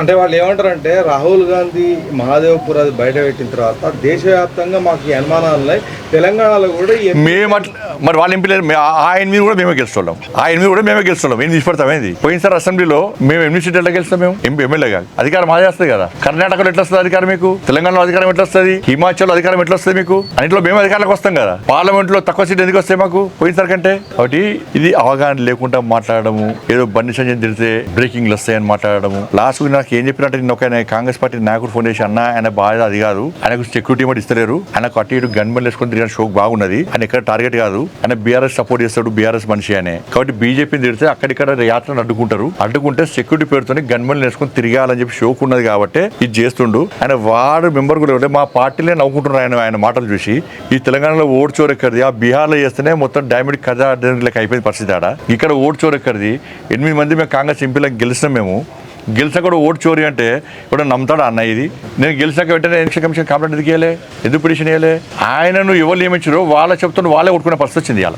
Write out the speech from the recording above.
అంటే వాళ్ళు ఏమంటారంటే రాహుల్ గాంధీ మహాదేవ్పూర్ అది బయట పెట్టిన తర్వాత దేశవ్యాప్తంగా మాకు ఈ అనుమానాలు ఉన్నాయి. తెలంగాణలో కూడా మేము అట్లా మరి వాళ్ళ ఎంపీ ఆ- ఆయన మీద కూడా మేమే గెలుస్తున్నాం ఆ ఎనిమిది కూడా మేమే గెలుస్తున్నాం ఏం తీసుపడతాం ఏంది పోయినసారి అసెంబ్లీలో మేము ఎన్ని సీట్లు గెలుస్తాం మేము? ఎంపీ ఎమ్మెల్యేగా అధికారం మాదే వస్తుంది కదా. కర్ణాటకలో ఎట్లా వస్తుంది అధికారం మీకు? తెలంగాణలో అధికారం ఎట్లా వస్తుంది? హిమాచల్లో అధికారం ఎట్లా వస్తుంది మీకు? అన్నింటిలో మేము అధికారంలోకి వస్తాం కదా. పార్లమెంట్లో తక్కువ సీట్ ఎందుకు వస్తాయి మాకు పోయినసారి కంటే? కాబట్టి ఇది అవగాహన లేకుండా మాట్లాడము ఏదో బండి సంజయ్ తిడితే బ్రేకింగ్లు వస్తాయని మాట్లాడము లాస్ట్ నాకు ఏం చెప్పినట్టు నేను ఒక కాంగ్రెస్ పార్టీ నాయకుడు ఫోన్ చేసి అన్న ఆయన బాధ అది కాదు. ఆయనకు సెక్యూరిటీ కూడా ఇస్తలేరు. ఆయనకు అటు ఇటు గన్ వేసుకుని తిరిగిన షోక్ బాగున్నది. ఆయన ఎక్కడ టార్గెట్ కాదు. ఆయన బీఆర్ఎస్ సపోర్ట్ చేస్తాడు బీఆర్ఎస్ మనిషి అనే కాబట్టి బీజేపీని తిడితే అక్కడిక్కడ యాత్రను అడ్డుకుంటారు. అడ్డుకుంటే సెక్యూరిటీ పేరుతోనే గన్ మెల్ తిరగాలని చెప్పి షోక్ ఉన్నది కాబట్టి ఇది చేస్తుండు. ఆయన వాడు మెంబర్ కూడా మా పార్టీలే నవ్వుకుంటున్నారు ఆయన ఆయన మాటలు చూసి. ఈ తెలంగాణలో ఓటు చోరు ఆ బీహార్లో చేస్తేనే మొత్తం డైమండ్ కథ అయిపోయింది పరిస్థితి ఆడ. ఇక్కడ ఓటు చోరు ఎనిమిది మంది మేము కాంగ్రెస్ ఎంపీలకు గెలిచినాం మేము. గెలిచాక కూడా ఓటు చోరీ అంటే ఇప్పుడు నమ్ముతాడు అన్న ఇది? నేను గెలిచాక వెంటనే ఎలక్షన్ కమిషన్ కంప్లైంట్ ఎందుకు వేయలే ఎందుకు పిటిషన్ వేయలే ఆయనను ఎవరు నియమించారో వాళ్ళ చెప్తున్న వాళ్ళే కొట్టుకునే పరిస్థితి వచ్చింది ఇవాళ.